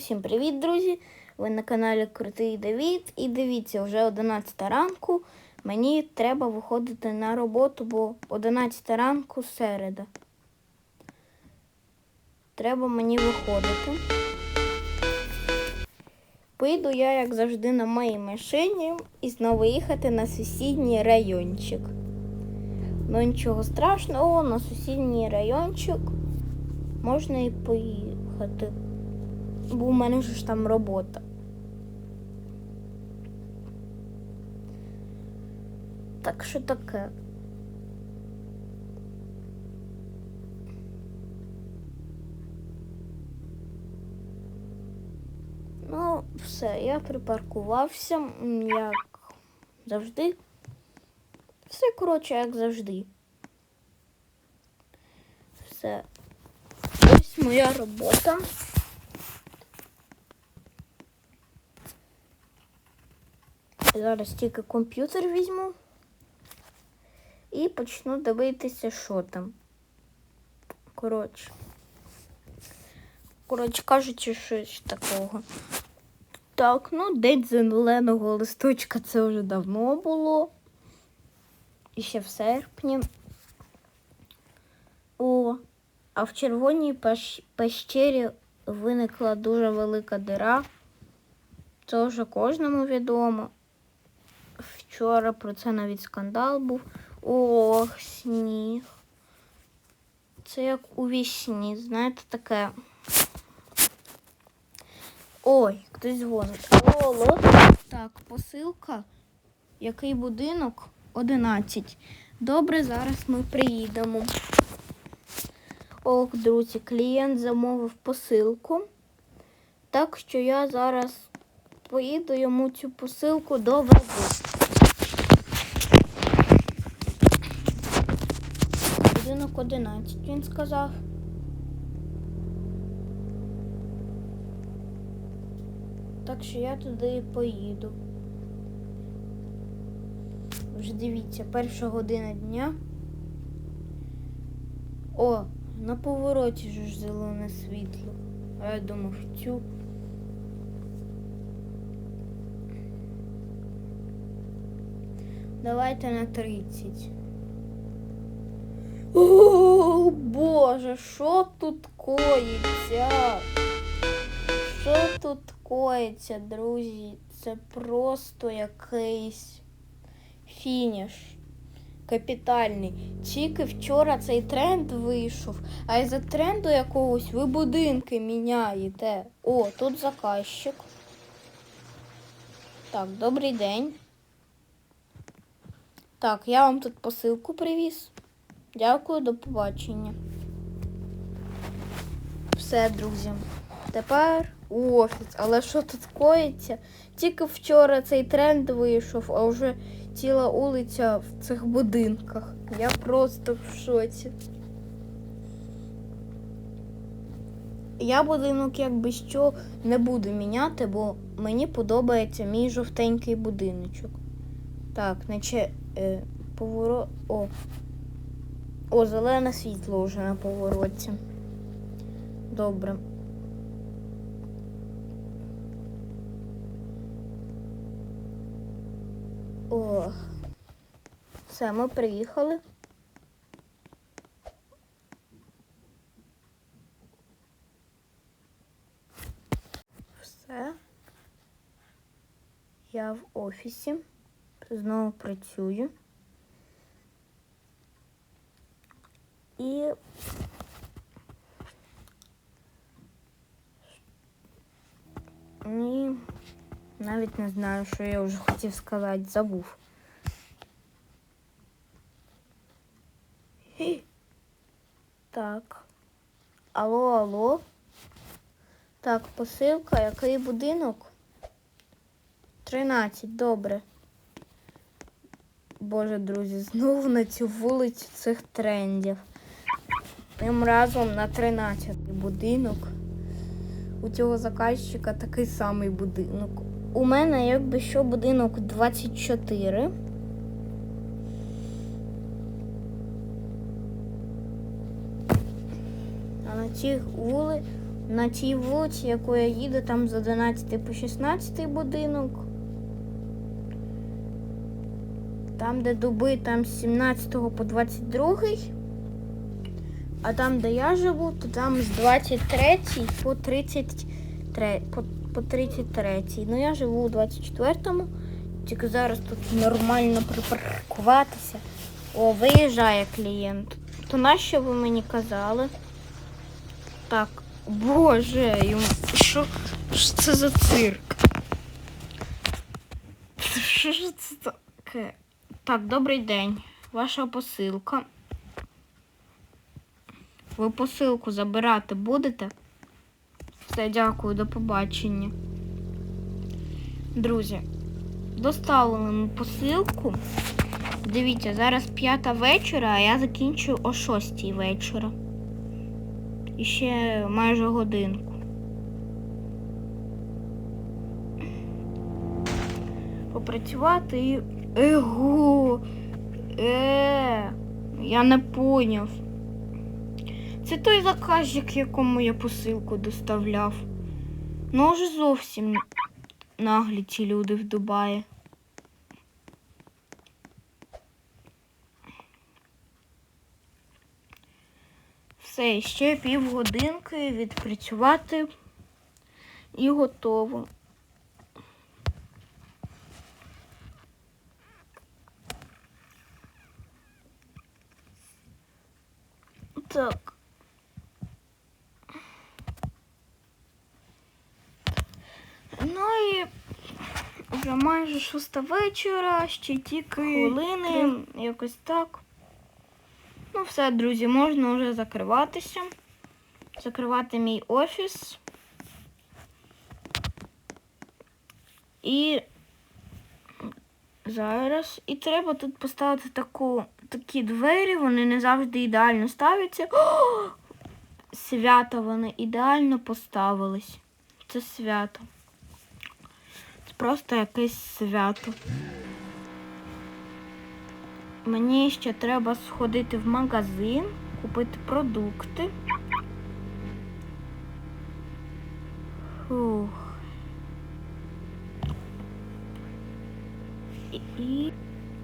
Усім привіт, друзі! Ви на каналі Крутий Давід. І дивіться, вже 11 ранку. Мені треба виходити на роботу, бо 11 ранку середа. Треба мені виходити. Поїду я, як завжди, на моїй машині і знову їхати на сусідній райончик. Ну нічого страшного, на сусідній райончик можна і поїхати. Бо у мене ж там робота. Так що таке? Ну, все, я припаркувався, як завжди. Все, коротше, як завжди. Все. Ось моя робота. Зараз тільки комп'ютер візьму і почну дивитися, що там. Коротше. Коротше кажучи, щось такого. Так, ну, день зеленого листочка це вже давно було. І ще в серпні. О, а в червоній пещері виникла дуже велика дира. Це вже кожному відомо. Вчора про це навіть скандал був. Ох, сніг. Це як у вісні, знаєте, таке. Ой, хтось. Алло, алло. Так, посилка. Який будинок? 11. Добре, зараз ми приїдемо. Ох, друзі, клієнт замовив посилку. Так що я зараз поїду йому цю посилку довезу. Будинок 11, він сказав. Так що я туди і поїду. Вже дивіться, перша година дня. О, на повороті ж зелене світло. А я думав, цю. Давайте на 30. Боже, що тут коїться? Що тут коїться, друзі? Це просто якийсь фініш. Капітальний. Тільки вчора цей тренд вийшов, а із-за тренду якогось ви будинки міняєте. О, тут заказчик. Так, добрий день. Так, я вам тут посилку привіз. Дякую, до побачення. Все, друзі. Тепер офіс. Але що тут коїться? Тільки вчора цей тренд вийшов, а вже ціла вулиця в цих будинках. Я просто в шоці. Я будинок якби що не буду міняти, бо мені подобається мій жовтенький будиночок. Так, наче е, поворот. О, зелене світло вже на повороті. Добре. О. Все, ми приїхали. Все. Я в офісі. Знову працюю. І і навіть не знаю, що я вже хотів сказати, забув. Так. Алло, алло. Так, посилка, який будинок? 13, добре. Боже, друзі, знову на цю вулицю цих трендів. Тим разом на 13 будинок. У цього заказчика такий самий будинок. У мене якби що будинок 24. А на цій вули на тій вулиці, яку я їду, там з 11 по 16 будинок. Там, де дуби, там з 17 по 22. А там, де я живу, то там з 23 по 33. По, по 33. Ну я живу у 24-му. Тільки зараз тут нормально припаркуватися. О, виїжджає клієнт. То нащо ви мені казали? Так, боже. Що, що це за цирк? Що ж це таке? Так, добрий день. Ваша посилка. Ви посилку забирати будете? Все, дякую, до побачення. Друзі, доставили ми посилку. Дивіться, зараз п'ята вечора, а я закінчую о шостій вечора. І ще майже годинку. Попрацювати і. Его. Е, я не поняв. Це той заказчик, якому я посилку доставляв. Ну, вже зовсім наглі ці люди в Дубаї. Все, ще півгодинки відпрацювати і готово. Так. Ну і вже майже шоста вечора, ще тільки хвилини, якось так. Ну, все, друзі, можна вже закриватися. Закривати мій офіс. І зараз. І треба тут поставити таку, такі двері, вони не завжди ідеально ставляться. О! Свято вони ідеально поставились. Це свято. Просто якесь свято. Мені ще треба сходити в магазин, купити продукти. Фух. І, і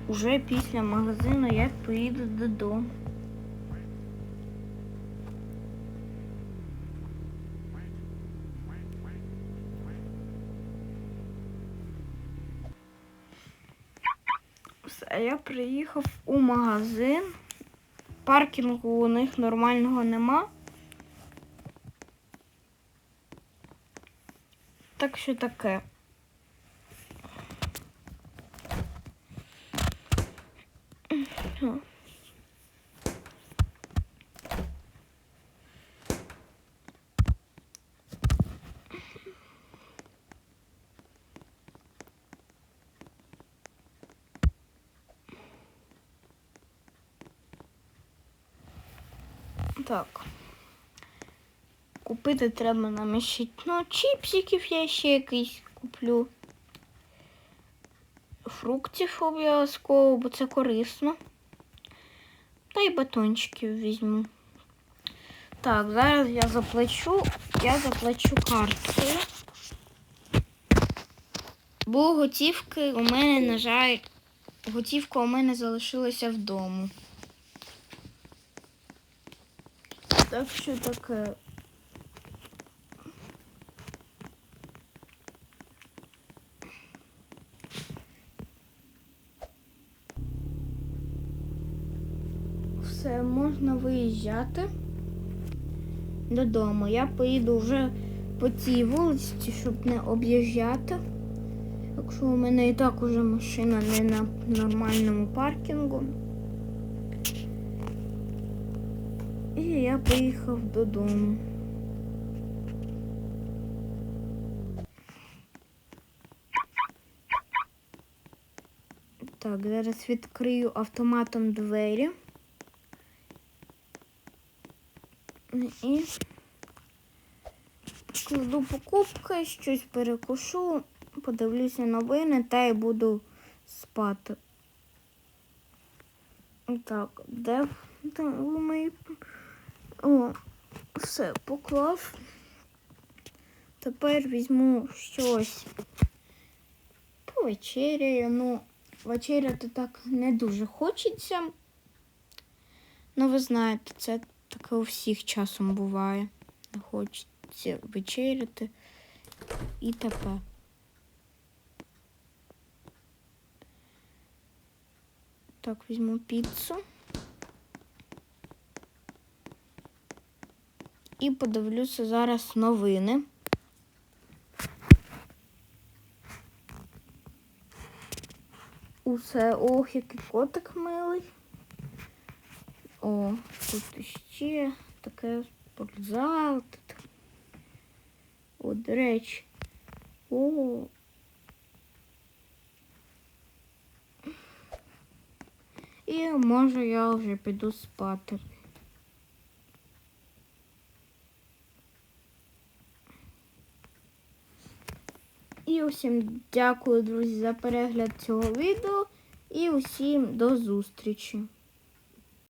вже після магазину я поїду додому. Все, я приїхав у магазин. Паркінгу у них нормального нема. Так що таке. Так. Купити треба нам ще ну, чіпсиків я ще якийсь куплю. Фруктів обов'язково, бо це корисно. Та й батончиків візьму. Так, зараз я заплачу. Я заплачу карткою. Бо готівки у мене, на жаль, готівка у мене залишилася вдома. Так що таке. Все, можна виїжджати додому. Я поїду вже по цій вулиці, щоб не об'їжджати. Якщо у мене і так уже машина не на нормальному паркінгу. І я поїхав додому. Так, зараз відкрию автоматом двері. І кладу покупки, щось перекушу, подивлюся новини та й буду спати. Так, де там мої. О, все, поклав. тепер візьму щось повечеряю. Ну, вечеряти так не дуже хочеться. Ну, ви знаєте, це таке у всіх часом буває. Не хочеться вечеряти і таке. Так, візьму піцу. І подивлюся зараз новини. Усе, ох, який котик милий. О, тут ще таке спортзал. Тут. О, до речі. О. І може я вже піду спати. Усім дякую, друзі, за перегляд цього відео. І усім до зустрічі!